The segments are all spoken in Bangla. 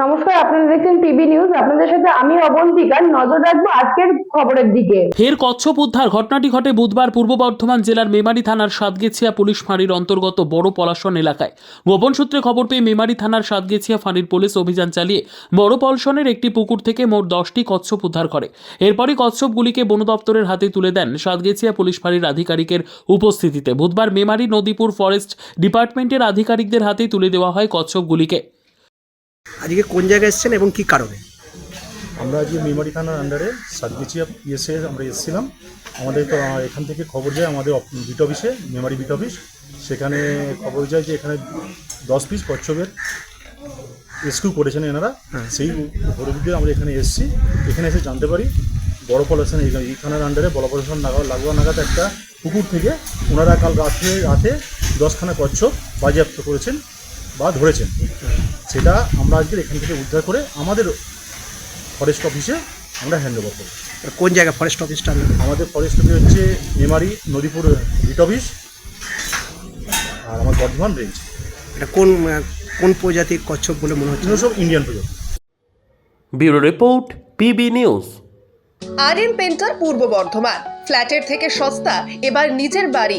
নমস্কার, আপনারা দেখছেন পিবি নিউজ। আপনাদের সাথে আমি অবন্তিকা নজর রাখব আজকের খবরের দিকে। ফের কচ্ছপ উদ্ধার ঘটনাটি ঘটে বুধবার পূর্ব বর্ধমান জেলার মেমারি থানার সাতগেছিয়া পুলিশ ফাঁড়ির অন্তর্গত বড় পলাশন এলাকায়। গোপন সূত্রে খবর পেয়ে মেমারি থানার সাতগেছিয়া ফাঁড়ির পুলিশ অভিযান চালিয়ে বড় পলসনের একটি পুকুর থেকে মোট দশটি কচ্ছপ উদ্ধার করে। এরপরই কচ্ছপগুলিকে বন দপ্তরের হাতে তুলে দেন সাতগেছিয়া পুলিশ ফাঁড়ির আধিকারিকের উপস্থিতিতে। বুধবার মেমারি নদীপুর ফরেস্ট ডিপার্টমেন্টের আধিকারিকদের হাতে তুলে দেওয়া হয় কচ্ছপগুলিকে। আজকে কোন জায়গায় এসেছেন এবং কি কারণে? আমরা আজকে মেমারি থানার আন্ডারে সাতগেছিয়া পিএসএ আমরা এসেছিলাম। আমাদের তো এখান থেকে খবর যায় আমাদের বিট অফিসে মেমারি বিট অফিস। সেখানে খবর যায় যে এখানে দশ পিস কচ্ছপের রেস্কিউ করেছেন এনারা। সেই পরিপ্রেক্ষিতে আমরা এখানে এসেছি। এখানে এসে জানতে পারি বড় পলাশন এই থানার আন্ডারে বড় পলাশন নাগা লাগোয়া নাগাদ একটা পুকুর থেকে ওনারা কাল রাতে রাতে দশখানা কচ্ছপ বাজেয়াপ্ত করেছেন বা ধরেছেন। সেটা আমরা আজকে এখান থেকে উদ্ধার করে আমাদের ফরেস্ট অফিসে আমরা হ্যান্ড ওভার করি কোন জায়গায় ফরেস্ট অফিসটা আমাদের ফরেস্ট অফিস হচ্ছে মেমারি নদীপুর বিট অফিস আর আমার বর্ধমান রেঞ্জ এটা কোন কোন প্রজাতির কচ্ছপ বলে মনে হচ্ছে? সব ইন্ডিয়ান প্রজাতি। Bureau report PB news. আর এম পেন্টার পূর্ব বর্ধমান। ফ্ল্যাটের থেকে সস্তা এবার নিজের বাড়ি।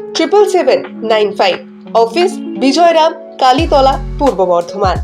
triple seven nine five office Bijoyram Kalitala Purba Bardhaman